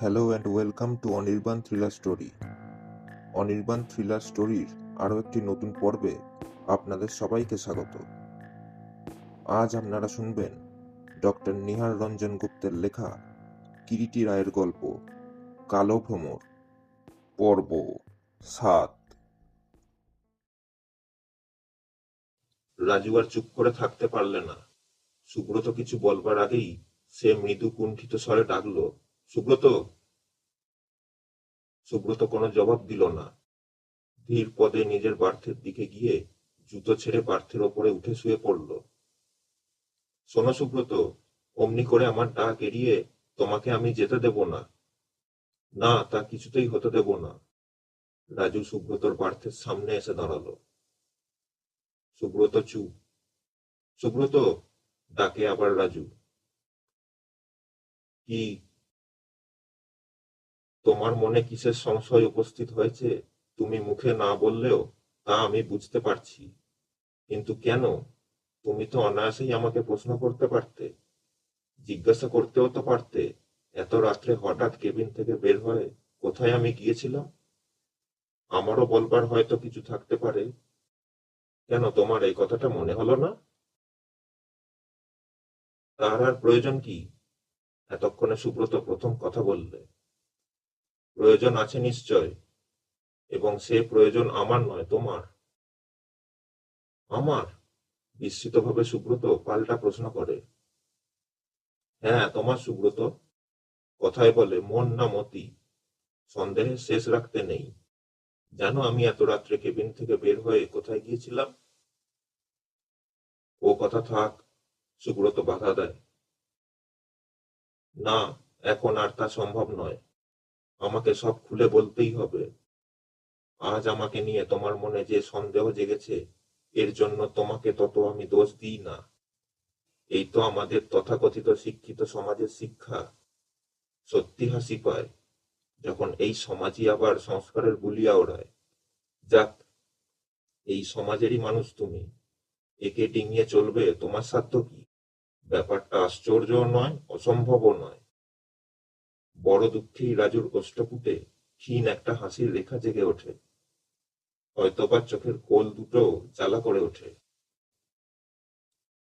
Hello and welcome to Anirban thriller story Anirban thriller স্টোরির আরও একটি নতুন পর্বে আপনাদের সবাইকে স্বাগত। আজ আপনারা শুনবেন ডক্টর নিহার রঞ্জন গুপ্তের লেখা কিরিটি রায়ের গল্প, কালো ভ্রমর, পর্ব সাত। রাজু আর চুপ করে থাকতে পারলে না। সুব্রত কিছু বলবার আগেই সে মৃদু কুণ্ঠিত স্বরে ডাকলো সুব্রত সুব্রত কোনো জবাব দিল না। ধীর পদে নিজের বার্থের দিকে গিয়ে জুতো ছেড়ে বার্থের ওপরে উঠে শুয়ে পড়ল। শোনো সুব্রত, অমনি করে আমার ডাক এড়িয়ে তোমাকে আমি যেতে দেব না। না, তা কিছুতেই হতে দেব না। রাজু সুব্রতর বার্থের সামনে এসে দাঁড়াল। সুব্রত চুপ। সুব্রত, ডাকে আবার রাজু। কি তোমার মনে কিসের সংশয় উপস্থিত হয়েছে? তুমি মুখে না বললেও তা আমি বুঝতে পারছি। কিন্তু কেন? তুমি তো অনায়াসেই আমাকে প্রশ্ন করতে পারতে। জিজ্ঞাসা করতেও তো পারতে। এত রাত্রে হঠাৎ কেবিন থেকে বের হয়ে কোথায় আমি গিয়েছিলাম? আমারও বলবার হয়তো কিছু থাকতে পারে। কেন তোমার এই কথাটা মনে হলো না? তার আর প্রয়োজন কি? এতক্ষণে সুব্রত প্রথম কথা বললে। প্রয়োজন আছে নিশ্চয়, এবং সে প্রয়োজন আমার নয়, তোমার। আমার বিস্মিতভাবে সুব্রত পাল্টা প্রশ্ন করে। হ্যাঁ তোমার সুব্রত, কথায় বলে, মন না মতি, সন্দেহের শেষ রাখতে নেই। জানো আমি এত রাত্রে কেবিন থেকে বের হয়ে কোথায় গিয়েছিলাম? ও কথা থাক, সুব্রত বাধা দেয়। না, এখন আর তা সম্ভব নয়। আমাকে সব খুলে বলতেই হবে। আজ আমাকে নিয়ে তোমার মনে যে সন্দেহ জেগেছে, এর জন্য তোমাকে তত আমি দোষ দিই না। এই তো আমাদের তথাকথিত শিক্ষিত সমাজের শিক্ষা। সত্যি হাসি পায়, যখন এই সমাজই আবার সংস্কারের গুলিয়া ওড়ায়। যাক, এই সমাজেরই মানুষ তুমি। একে ডিঙিয়ে চলবে, তোমার সাধ্য কি? ব্যাপারটা আশ্চর্য নয়, অসম্ভবও নয়। বড় দুঃখেই রাজুর কষ্টপুটে ক্ষীণ একটা হাসির রেখা জেগে ওঠে। হয়তোবা চোখের কোল দুটো জ্বালা করে ওঠে।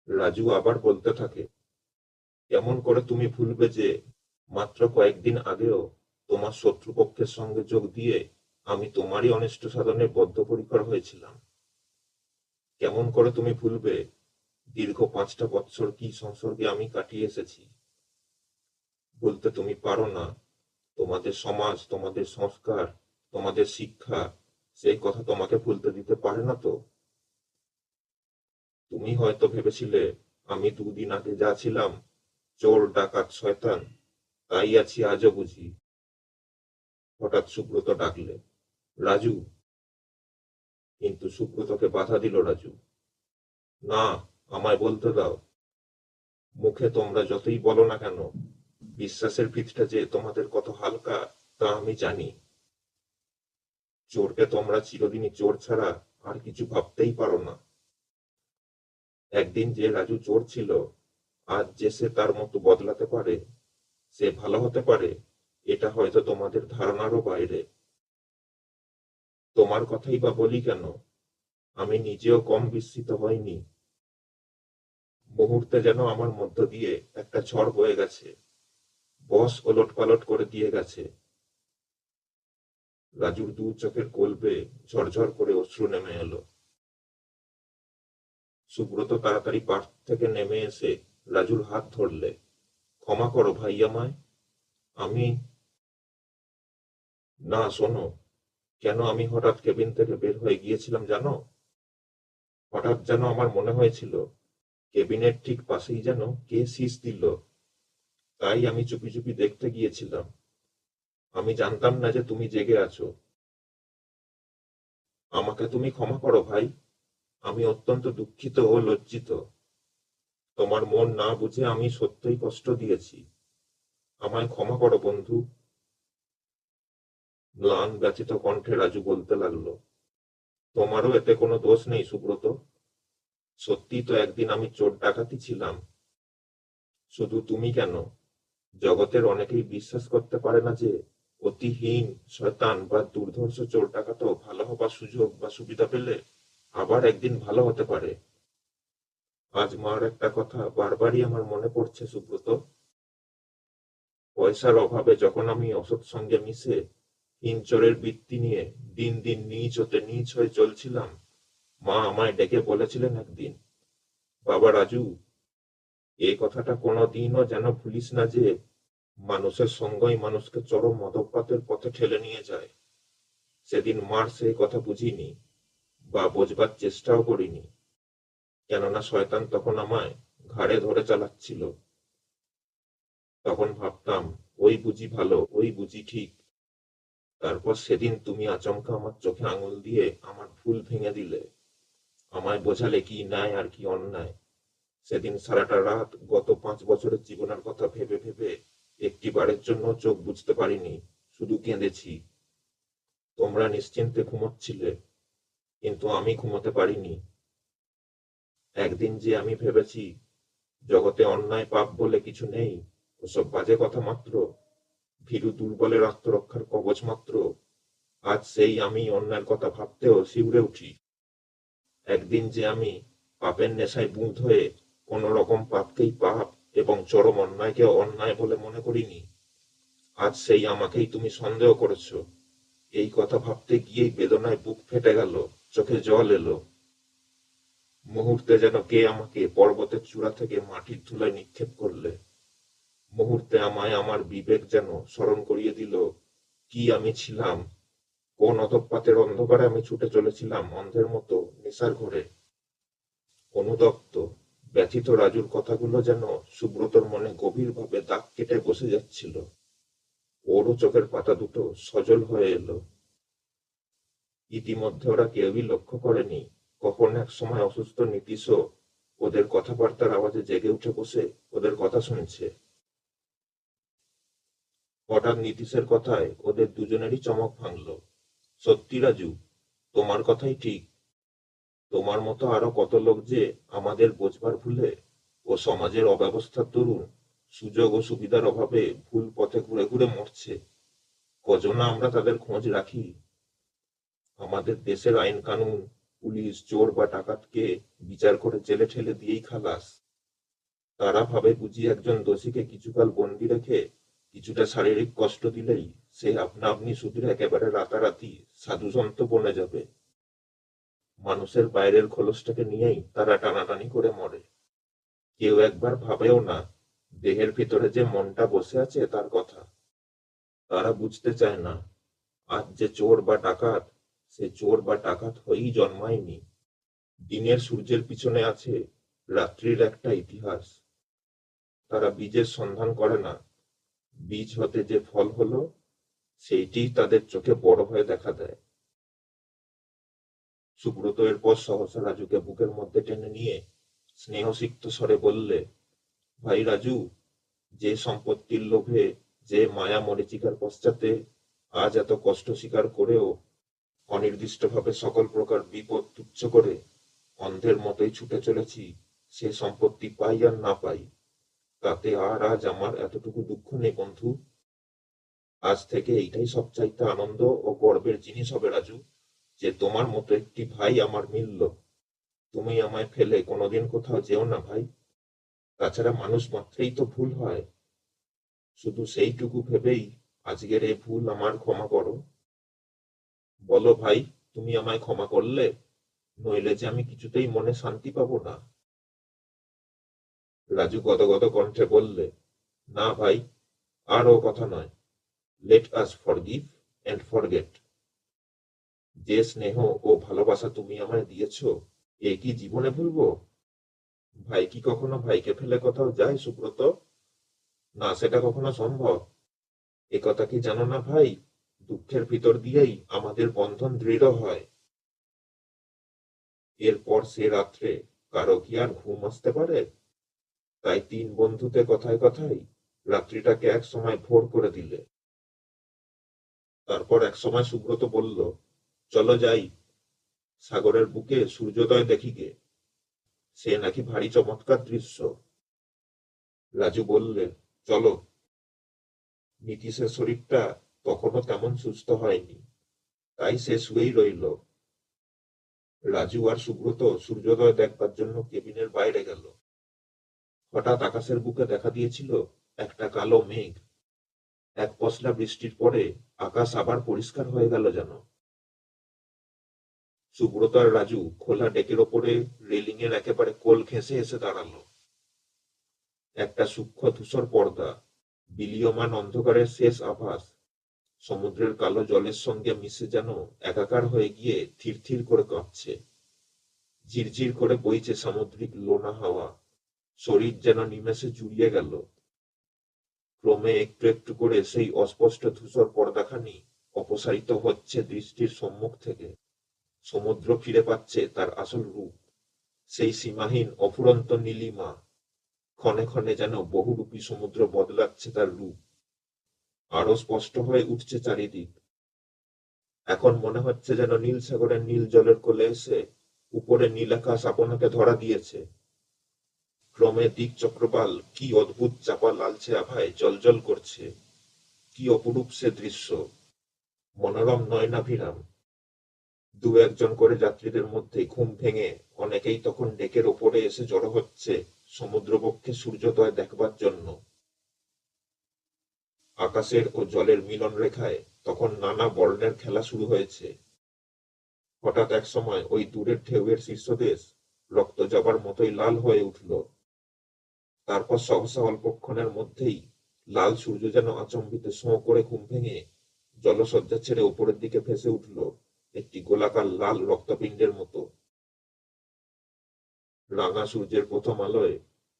রাজু আবার বলতে থাকে কেমন করে তুমি ভুলবে যে মাত্র কয়েকদিন আগেও তোমার শত্রুপক্ষের সঙ্গে যোগ দিয়ে আমি তোমারই অনিষ্ট সাধনে বদ্ধপরিকর হয়েছিলাম। কেমন করে তুমি ভুলবে, দীর্ঘ পাঁচটা বৎসর কি সংসর্গে আমি কাটিয়ে এসেছি? বলতে তুমি পারো না। তোমাদের সমাজ, তোমাদের সংস্কার, তোমাদের শিক্ষা, সেই কথা তোমাকে ভুলতে দিতে পারে না তো? তুমি হয়তো ভেবেছিলে, আমি দুদিন আগে যা ছিলাম, চোর, ডাকাত, শয়তান, তাই আছি আজও বুঝি। হঠাৎ সুব্রত ডাকলে, রাজু। কিন্তু সুব্রতকে বাধা দিল রাজু। না, আমায় বলতে দাও। মুখে তোমরা যতই বলো না কেন বিশ্বাসের ভিতটা যে তোমাদের কত হালকা, তা আমি জানি। চোরকে তোমরা চিরদিনই চোর ছাড়া আর কিছু ভাবতেই পারো না। একদিন যে রাজু চোর ছিল, আজ যে সে তার মতো বদলাতে পারে, সে ভালো হতে পারে, এটা হয়তো তোমাদের ধারণারও বাইরে। তোমার কথাই বা বলি কেন? আমি নিজেও কম বিস্মিত হইনি। মুহূর্তে যেন আমার মধ্য দিয়ে একটা ঝড় বয়ে গেছে। বস ওলট পালট করে দিয়ে গেছে। রাজুর দু চোখের কোলবে ঝরঝর করে অশ্রু নেমে এলো। সুব্রত তাড়াতাড়ি পাঠ থেকে নেমে এসে রাজুর হাত ধরলে, ক্ষমা করো ভাই আমায়, আমি না, শোনো, কেন আমি হঠাৎ কেবিন থেকে বের হয়ে গিয়েছিলাম জানো? হঠাৎ যেন আমার মনে হয়েছিল, কেবিনের ঠিক পাশেই যেন কে শীষ দিল। তাই আমি চুপি চুপি দেখতে গিয়েছিলাম। আমি জানতাম না যে তুমি জেগে আছো। আমাকে তুমি ক্ষমা করো ভাই। আমি অত্যন্ত দুঃখিত ও লজ্জিত। তোমার মন না বুঝে আমি সত্যই কষ্ট দিয়েছি। আমায় ক্ষমা করো বন্ধু। ম্লান ব্যথিত কণ্ঠে রাজু বলতে লাগল, তোমারও এতে কোনো দোষ নেই সুব্রত। সত্যি তো একদিন আমি চোর ডাকাতি ছিলাম। শুধু তুমি কেন? জগতের অনেকেই বিশ্বাস করতে পারে না যে অতিহীন শয়তান বা দুর্ধর্ষ চোর ডাকাতও ভালো হবার সুযোগ বা সুবিধা পেলে আবার একদিন ভালো হতে পারে। আজ মার একটা কথা বারবারই আমার মনে পড়ছে, সুব্রত। পয়সার অভাবে যখন আমি অসৎ সঙ্গে মিশে হিংচরের বৃত্তি নিয়ে দিন দিন নিচ হতে নিচ হয়ে চলছিলাম, মা আমায় ডেকে বলেছিলেন একদিন, বাবা রাজু এই কথাটা কোনোদিনও যেন ভুলিস না যে মানুষের সঙ্গই মানুষকে চরম মদপাতের পথে ঠেলে নিয়ে যায়। সেদিন মার সেই কথা বুঝিনি বা বোঝবার চেষ্টাও করিনি। কেননা শয়তান তখন আমায় ঘাড়ে ধরে চালাচ্ছিল। তখন ভাবতাম, ওই বুঝি ভালো, ওই বুঝি ঠিক। তারপর সেদিন তুমি আচমকা আমার চোখে আঙুল দিয়ে আমার ভুল ভেঙে দিলে। আমায় বোঝালে কি ন্যায় আর কি অন্যায়। সেদিন সারাটা রাত গত পাঁচ বছরের জীবনের কথা ভেবে ভেবে একটি বারের জন্য চোখ বুঝতে পারিনি, শুধু কেঁদেছি। তোমরা নিশ্চিন্তে ঘুমোচ্ছিলে, কিন্তু আমি ঘুমোতে পারিনি। একদিন যে আমি ভেবেছি, জগতে অন্যায় পাপ বলে কিছু নেই, ওসব বাজে কথা মাত্র। ভীরু দুর্বলের আত্মরক্ষার কবচ মাত্র। আজ সেই আমি অন্যায়ের কথা ভাবতেও শিউরে উঠি। একদিন যে আমি পাপের নেশায় বুঁদ হয়ে কোন রকম পাপকেই পাপ এবং চরম অন্যায়কে অন্যায় বলে মনে করিনি। আজ সেই আমাকেই তুমি সন্দেহ করেছ। এই কথা ভাবতে গিয়েই বেদনায় বুক ফেটে গেল, চোখে জল এলো। মুহূর্তে যেন কে আমাকে পর্বতের চূড়া থেকে মাটির ধুলায় নিক্ষেপ করলে। মুহূর্তে আমায় আমার বিবেক যেন স্মরণ করিয়ে দিল, কি আমি ছিলাম? কোন অধপাতের অন্ধকারে আমি ছুটে চলেছিলাম অন্ধের মতো নেশার ঘরে। অনুতপ্ত ব্যথিত রাজুর কথাগুলো যেন সুব্রতর মনে গভীরভাবে দাগ কেটে বসে যাচ্ছিল। ওরও চোখের পাতা দুটো সজল হয়ে এলো। ইতিমধ্যে ওরা কেউই লক্ষ্য করেনি। কখন এক সময় অসুস্থ নীতিশও ওদের কথাবার্তার আওয়াজে জেগে উঠে বসে ওদের কথা শুনছে। হঠাৎ নীতিশের কথায় ওদের দুজনেরই চমক ভাঙলো। সত্যি রাজু, তোমার কথাই ঠিক। তোমার মতো আরও কত লোক যে আমাদের বোঝবার ভুলে ও সমাজের অব্যবস্থার দরুন সুযোগ ও সুবিধার অভাবে ভুল পথে ঘুরে ঘুরে মরছে। কজনা আমরা তাদের খোঁজ রাখি? আমাদের দেশের আইন কানুন, পুলিশ, চোর বা ডাকাতকে বিচার করে জেলে ঠেলে দিয়েই খালাস। তারা ভাবে বুঝি একজন দোষীকে কিছুকাল বন্দি রেখে কিছুটা শারীরিক কষ্ট দিলেই সে আপনা আপনি সুধীর একেবারে রাতারাতি সাধুসন্ত বনে যাবে। মানুষের বাইরের খোলসটাকে নিয়েই তারা টানাটানি করে মরে। কেউ একবার ভাবেও না, দেহের ভিতরে যে মনটা বসে আছে তার কথা। তারা বুঝতে চায় না, আজ যে চোর বা ডাকাত, সে চোর বা ডাকাত হয়েই জন্মায়নি। দিনের সূর্যের পিছনে আছে রাত্রির একটা ইতিহাস। তারা বীজের সন্ধান করে না, বীজ হতে যে ফল হলো সেইটি তাদের চোখে বড় হয়ে দেখা দেয়। সুব্রত এরপর সহসা রাজুকে বুকের মধ্যে টেনে নিয়ে স্নেহসিক্ত স্বরে বললে, ভাই রাজু, যে সম্পত্তির লোভে যে মায়া মরিচিকার পশ্চাতে আজ এত কষ্ট স্বীকার করেও অনির্দিষ্টভাবে সকল প্রকার বিপদ তুচ্ছ করে অন্ধের মতোই ছুটে চলেছি, সে সম্পত্তি পাই আর না পাই, তাতে আর আজ আমার এতটুকু দুঃখ নেই বন্ধু। আজ থেকে এইটাই সবচাইতে আনন্দ ও গর্বের জিনিস হবে রাজু। যে তোমার মতো একটি ভাই আমার মিলল। তুমি আমায় ফেলে কোনোদিন কোথাও যেও না ভাই। তাছাড়া মানুষ মাত্রেই তো ভুল হয়। শুধু সেইটুকু ভেবেই আজকের এই ভুল আমার ক্ষমা করো। বলো ভাই, তুমি আমায় ক্ষমা করলে? নইলে যে আমি কিছুতেই মনে শান্তি পাবো না। রাজু গদগদ কণ্ঠে বললে, না ভাই, আর ও কথা নয়। Let us forgive and forget যে স্নেহ ও ভালোবাসা তুমি আমায় দিয়েছ, এ কি জীবনে ভুলবো? ভাই কি কখনো ভাইকে ফেলে কোথাও যায়, সুব্রত? না, সেটা কখনো সম্ভব। এ কথা কি জানো না ভাই? দুঃখের ভিতর দিয়েই আমাদের বন্ধন দৃঢ় হয়। এরপর সে রাত্রে কারও কি আর ঘুম আসতে পারে? তাই তিন বন্ধুতে কথায় কথায় রাত্রিটাকে এক সময় ভোর করে দিলে। তারপর এক সময় সুব্রত বলল চলো যাই। সাগরের বুকে সূর্যোদয় দেখি গে সে নাকি ভারী চমৎকার দৃশ্য। রাজু বললে চলো। নীতিশের শরীরটা তখনও তেমন সুস্থ হয়নি। তাই সে শুয়েই রইল। রাজু আর সুব্রত সূর্যোদয় দেখবার জন্য কেবিনের বাইরে গেল। হঠাৎ আকাশের বুকে দেখা দিয়েছিল একটা কালো মেঘ। এক পশলা বৃষ্টির পরে আকাশ আবার পরিষ্কার হয়ে গেল যেন। সুব্রত আর রাজু খোলা ডেকের ওপরে রেলিং এর একেবারে কোল ঘেঁষে এসে দাঁড়াল। একটা সূক্ষ্ম ধূসর পর্দা, বিলীয়মান অন্ধকারের শেষ আভাস, সমুদ্রের কালো জলের সঙ্গে মিশে যেন একাকার হয়ে গিয়ে থির থির করে কাঁপছে। ঝিরঝির করে বইছে সামুদ্রিক লোনা হাওয়া, শরীর যেন নিমেষে জুড়িয়ে গেল। ক্রমে একটু একটু করে সেই অস্পষ্ট ধূসর পর্দাখানি অপসারিত হচ্ছে দৃষ্টির সম্মুখ থেকে। সমুদ্র ফিরে পাচ্ছে তার আসল রূপ। সেই সীমাহীন অফুরন্ত নীলিমা, ক্ষণে ক্ষণে যেন বহুরূপী সমুদ্র বদলাচ্ছে তার রূপ। আরও স্পষ্ট হয়ে উঠছে চারিদিক। এখন মনে হচ্ছে যেন নীল সাগরের নীল জলের কোলে এসে উপরে নীল আকাশ আপনাকে ধরা দিয়েছে। ক্রমে দিক চক্রপাল, কি অদ্ভুত চাপা লালচে আভায় জলজল করছে। কি অপরূপ সে দৃশ্য। মনোরম নয়নাভিরাম। দু একজন করে যাত্রীদের মধ্যে ঘুম ভেঙে অনেকেই তখন ডেকের ওপরে এসে জড়ো হচ্ছে সমুদ্রবক্ষে সূর্যোদয় দেখবার জন্য। আকাশের ও জলের মিলন রেখায় তখন নানা বর্ণের খেলা শুরু হয়েছে। হঠাৎ এক সময় ওই দূরের ঢেউয়ের শীর্ষদেশ রক্ত জবার মতোই লাল হয়ে উঠল। তারপর সহসা অল্পক্ষণের মধ্যেই লাল সূর্য যেন আচম্বিত সোঁ করে ঘুম ভেঙে জলসজ্জা ছেড়ে উপরের দিকে ভেসে উঠল। একটি গোলাকার লাল রক্তপিণ্ডের মতো। রাঙা সূর্যের প্রথম আলোয়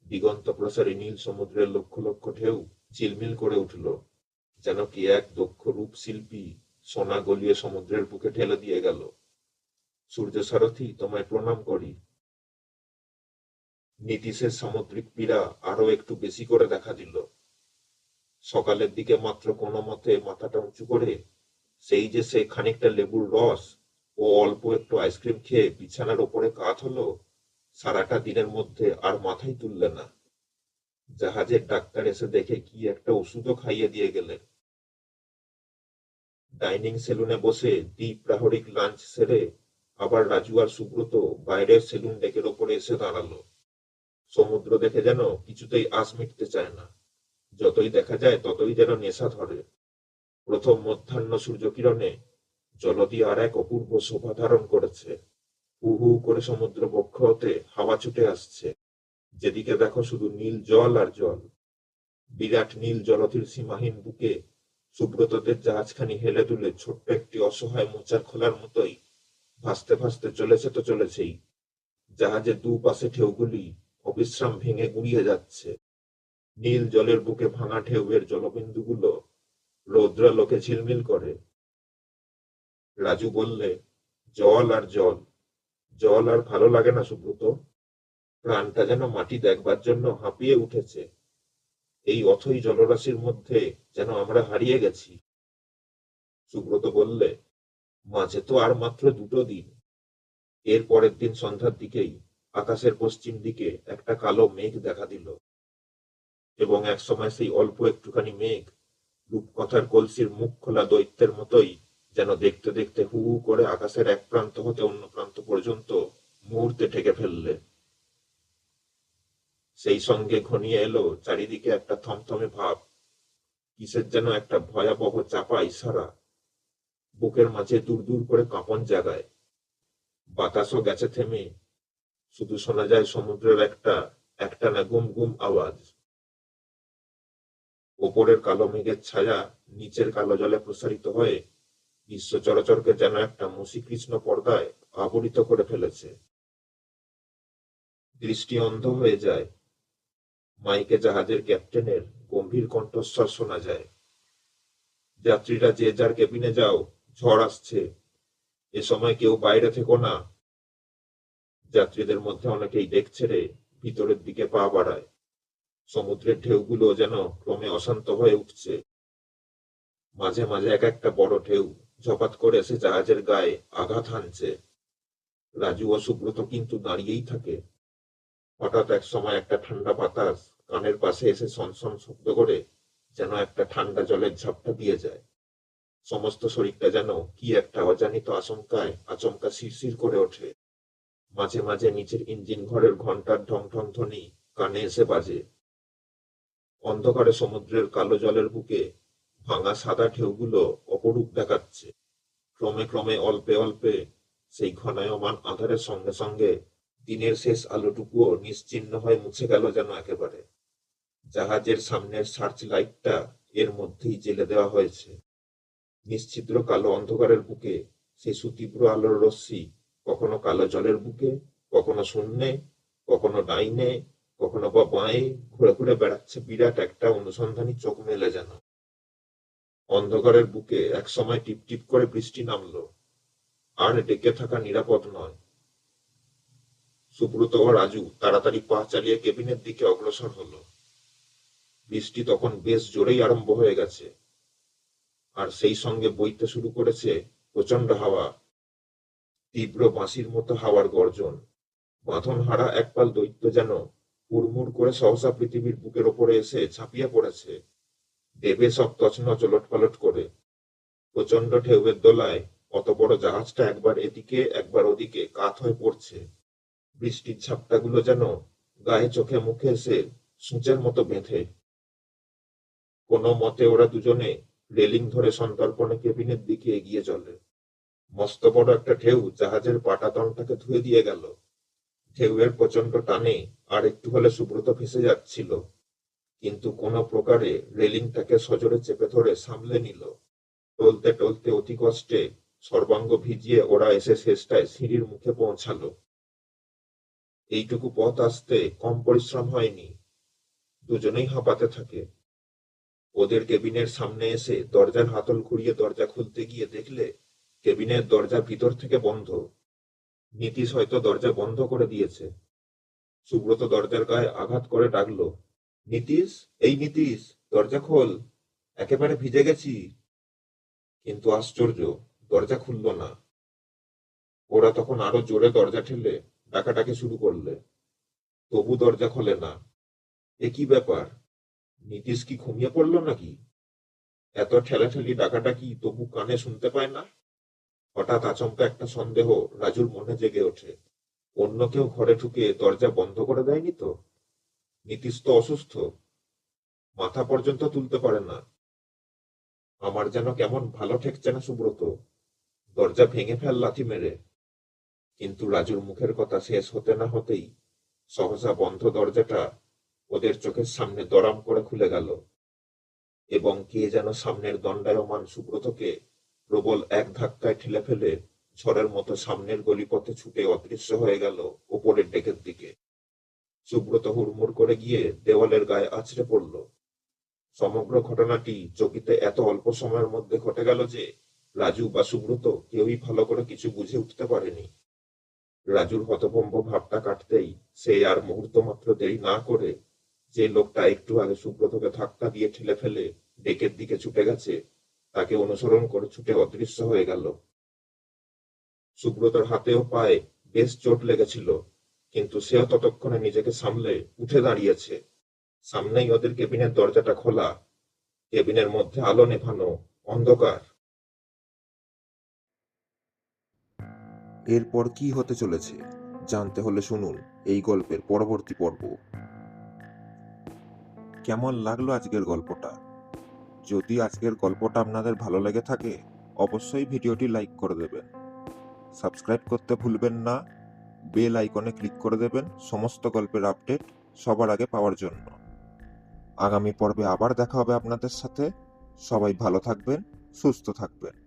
দিগন্ত প্রসারী নীল সমুদ্রের লক্ষ লক্ষ ঢেউ ঝিলমিল করে উঠল, যেন কি এক দক্ষ রূপ শিল্পী সোনা গলিয়ে সমুদ্রের বুকে ঠেলে দিয়ে গেল। সূর্য সারথি, তোমায় প্রণাম করি। নীতিশের সামুদ্রিক পীড়া আরও একটু বেশি করে দেখা দিল। সকালের দিকে মাত্র কোনো মতে মাথাটা উঁচু করে সেই যে সে খানিকটা লেবুর রস ও অল্প একটু আইসক্রিম খেয়ে বিছানার ওপরে কাত হলো, সারাটা দিনের মধ্যে আর মাথায় তুললে না। জাহাজের ডাক্তার এসে দেখে কি একটা ওষুধও খাইয়ে দিয়ে গেলেন। ডাইনিং সেলুনে বসে দ্বিপ্রাহরিক লাঞ্চ সেরে আবার রাজু আর সুব্রত বাইরের সেলুন ডেকের ওপরে এসে দাঁড়াল। সমুদ্র দেখে যেন কিছুতেই আশ মিটতে চায় না। যতই দেখা যায় ততই যেন নেশা ধরে। প্রথম মধ্যাহ্ন সূর্য সূর্যকিরণে জলদি আর এক অপূর্ব শোভা ধারণ করেছে। হু হু করে সমুদ্র বক্ষ হতে হাওয়া ছুটে আসছে। যেদিকে দেখো শুধু নীল জল আর জল। বিরাট নীল জলধির সীমাহীন বুকে সুব্রতদের জাহাজখানি হেলে দুলে ছোট্ট একটি অসহায় মোচার খোলার মতোই ভাসতে ভাসতে চলেছে তো চলেছেই। জাহাজের দুপাশে ঢেউগুলি অবিশ্রাম ভেঙে গুড়িয়ে যাচ্ছে। নীল জলের বুকে ভাঙা ঢেউয়ের জলবিন্দুগুলো রৌদ্রালোকে ঝিলমিল করে। রাজু বললে, জল আর জল জল আর ভালো লাগে না সুব্রত। প্রাণটা যেন মাটি দেখবার জন্য হাঁপিয়ে উঠেছে। এই অথই জলরাশির মধ্যে যেন আমরা হারিয়ে গেছি। সুব্রত বললে, মাঝে তো আর মাত্র দুটো দিন। এর পরের দিন সন্ধ্যার দিকেই আকাশের পশ্চিম দিকে একটা কালো মেঘ দেখা দিল। এবং একসময় সেই অল্প একটুখানি মেঘ রূপকথার কলসির মুখ খোলা দৈত্যের মতোই, যেন দেখতে দেখতে হু হু করে আকাশের এক প্রান্ত হতে অন্য প্রান্ত পর্যন্ত মুহূর্তে ঠেকে ফেললে। সেই সঙ্গে ঘনিয়ে এলো চারিদিকে একটা থমথমে ভাব, কিসের যেন একটা ভয়াবহ চাপা ইশারা। বুকের মাঝে দূর দূর করে কাঁপন জাগায়। বাতাসও গেছে থেমে। শুধু শোনা যায় সমুদ্রের একটা, একটানা গুম গুম আওয়াজ। ওপরের কালো মেঘের ছায়া নিচের কালো জলে প্রসারিত হয়ে বিশ্ব চরাচরকে যেন একটা মুশিকৃষ্ণ পর্দায় আবরিত করে ফেলেছে। দৃষ্টি অন্ধ হয়ে যায়। মাইকে জাহাজের ক্যাপ্টেনের গম্ভীর কণ্ঠস্বর শোনা যায়। যাত্রীরা যে যার কেবিনে যাও, ঝড় আসছে। এ সময় কেউ বাইরে থেকো না। যাত্রীদের মধ্যে অনেকেই ডেক ছেড়ে ভিতরের দিকে পা বাড়ায়। সমুদ্রের ঢেউগুলো যেন ক্রমে অশান্ত হয়ে উঠছে। মাঝে মাঝে এক একটা বড় ঢেউ ঝপাত করে এসে জাহাজের গায়ে আঘাত হানছে। রাজু ও সুব্রত কিন্তু দাঁড়িয়েই থাকে। হঠাৎ এক সময় একটা ঠান্ডা বাতাস কানের পাশে এসে সনসন শব্দ করে যেন একটা ঠান্ডা জলের ঝাপটা দিয়ে যায়। সমস্ত শরীরটা যেন কি একটা অজানিত আশঙ্কায় আচমকা শিরশির করে ওঠে। মাঝে মাঝে নিচের ইঞ্জিন ঘরের ঘণ্টার ঢং ঢং ধ্বনি কানে এসে বাজে। অন্ধকারে সমুদ্রের কালো জলের বুকে ভাঙা সাদা ঢেউগুলো অপরূপ দেখাচ্ছে। ক্রমে ক্রমে অল্পে অল্পে সেই ঘনায়মান আধারের সঙ্গে সঙ্গে দিনের শেষ আলোটুকুও নিশ্চিহ্ন হয়ে মুছে গেল যেন একেবারে। জাহাজের সামনের সার্চ লাইটটা এর মধ্যেই জেলে দেওয়া হয়েছে। নিশ্চিদ্র কালো অন্ধকারের বুকে সেই সুতীব্র আলোর রশ্মি কখনো কালো জলের বুকে, কখনো শূন্যে, কখনো ডাইনে কখনো বা বাঁয়ে ঘুরে ঘুরে বেড়াচ্ছে বিরাট একটা অনুসন্ধানী চোখ মেলে যেন। অন্ধকারের বুকে এক সময় টিপ টিপ করে বৃষ্টি নামলো। আর ডেকে থাকা নিরাপদ নয়। সুব্রত ও রাজু তাড়াতাড়ি পা চালিয়ে কেবিনের দিকে অগ্রসর হলো। বৃষ্টি তখন বেশ জোরেই আরম্ভ হয়ে গেছে। আর সেই সঙ্গে বইতে শুরু করেছে প্রচণ্ড হাওয়া। তীব্র বাঁশির মতো হাওয়ার গর্জন। বাঁধন হারা একপাল দৈত্য যেন হুড়মুড় করে সহসা পৃথিবীর বুকের ওপরে এসে ঝাঁপিয়ে পড়েছে। দেবে সব তছনছ পালট করে। প্রচণ্ড ঢেউয়ের দোলায় অত বড় জাহাজটা একবার এদিকে, একবার ওদিকে কাত হয়ে পড়ছে। বৃষ্টির ঝাপটাগুলো যেন গায়ে চোখে মুখে এসে সূচের মতো বেঁধে। কোনো মতে ওরা দুজনে রেলিং ধরে সন্তর্পণে কেবিনের দিকে এগিয়ে চলে। মস্ত বড় একটা ঢেউ জাহাজের পাটাতনটাকে ধুয়ে দিয়ে গেল। ঢেউয়ের প্রচণ্ড টানে আর একটু হলে সুব্রত ভেসে যাচ্ছিল। কিন্তু কোনো প্রকারে রেলিংটাকে সজোরে চেপে ধরে সামলে নিল। টলতে টলতে অতি কষ্টে সর্বাঙ্গ ভিজিয়ে ওরা এসে শেষটায় সিঁড়ির মুখে পৌঁছালো। এইটুকু পথ আসতে কম পরিশ্রম হয়নি। দুজনেই হাঁপাতে থাকে। ওদের কেবিনের সামনে এসে দরজার হাতল ঘুরিয়ে দরজা খুলতে গিয়ে দেখলে কেবিনের দরজা ভিতর থেকে বন্ধ। নীতিশ হয়তো দরজা বন্ধ করে দিয়েছে। সুব্রত দরজার গায়ে আঘাত করে ডাকলো, নীতিশ, এই নীতিশ, দরজা খোল, একেবারে ভিজে গেছি। কিন্তু আশ্চর্য, দরজা খুললো না। ওরা তখন আরও জোরে দরজা ঠেলে ডাকাটাকে শুরু করলে। তবু দরজা খোলে না। এ কি ব্যাপার? নীতিশ কি ঘুমিয়ে পড়ল নাকি? এত ঠেলাঠেলি ডাকাটা কি তবু কানে শুনতে পায় না? হঠাৎ আচমকা একটা সন্দেহ রাজুর মনে জেগে ওঠে। অন্য কেউ ঘরে ঢুকে দরজা বন্ধ করে দেয়নি তো? নীতিশ তো অসুস্থ। মাথা পর্যন্ত তুলতে পারে না। আমার যেন কেমন ভালো ঠেকছে না সুব্রত। দরজা ভেঙে ফেল লাথি মেরে। কিন্তু রাজুর মুখের কথা শেষ হতে না হতেই সহসা বন্ধ দরজাটা ওদের চোখের সামনে দরাম করে খুলে গেল। এবং কে যেন সামনের দণ্ডায়মান সুব্রতকে প্রবল এক ধাক্কায় ঠেলে ফেলে ঝড়ের মতো সামনের গলিপথে ছুটে অদৃশ্য হয়ে গেল ওপরের ডেকের দিকে। সুব্রত হুড়মুড় করে গিয়ে দেওয়ালের গায়ে আছড়ে পড়ল। সমগ্র ঘটনাটি চকিতে এত অল্প সময়ের মধ্যে ঘটে গেল যে রাজু বা সুব্রত কেউই ভালো করে কিছু বুঝে উঠতে পারেনি। রাজুর হতভম্ব ভাবটা কাটতেই সে আর মুহূর্ত মাত্র দেরি না করে যে লোকটা একটু আগে সুব্রতকে ধাক্কা দিয়ে ঠেলে ফেলে ডেকের দিকে ছুটে গেছে তাকে অনুসরণ করে ছুটে অদৃশ্য হয়ে গেল। সুব্রতর হাতে ও পায়ে বেশ চোট লেগেছিল, কিন্তু সেও ততক্ষণে নিজেকে সামলে উঠে দাঁড়িয়েছে। সামনেই ওদের কেবিনের দরজাটা খোলা, কেবিনের মধ্যে আলো নেভানো অন্ধকার। এরপর কি হতে চলেছে, জানতে হলে শুনুন এই গল্পের পরবর্তী পর্ব। কেমন লাগল আজকের গল্পটা? যদি আজকের গল্পটা আপনাদের ভালো লেগে থাকে, অবশ্যই ভিডিওটি লাইক করে দেবেন। সাবস্ক্রাইব করতে ভুলবেন না, বেল আইকনে ক্লিক করে দেবেন সমস্ত গল্পের আপডেট সবার আগে পাওয়ার জন্য। আগামী পর্বে আবার দেখা হবে আপনাদের সাথে। সবাই ভালো থাকবেন, সুস্থ থাকবেন।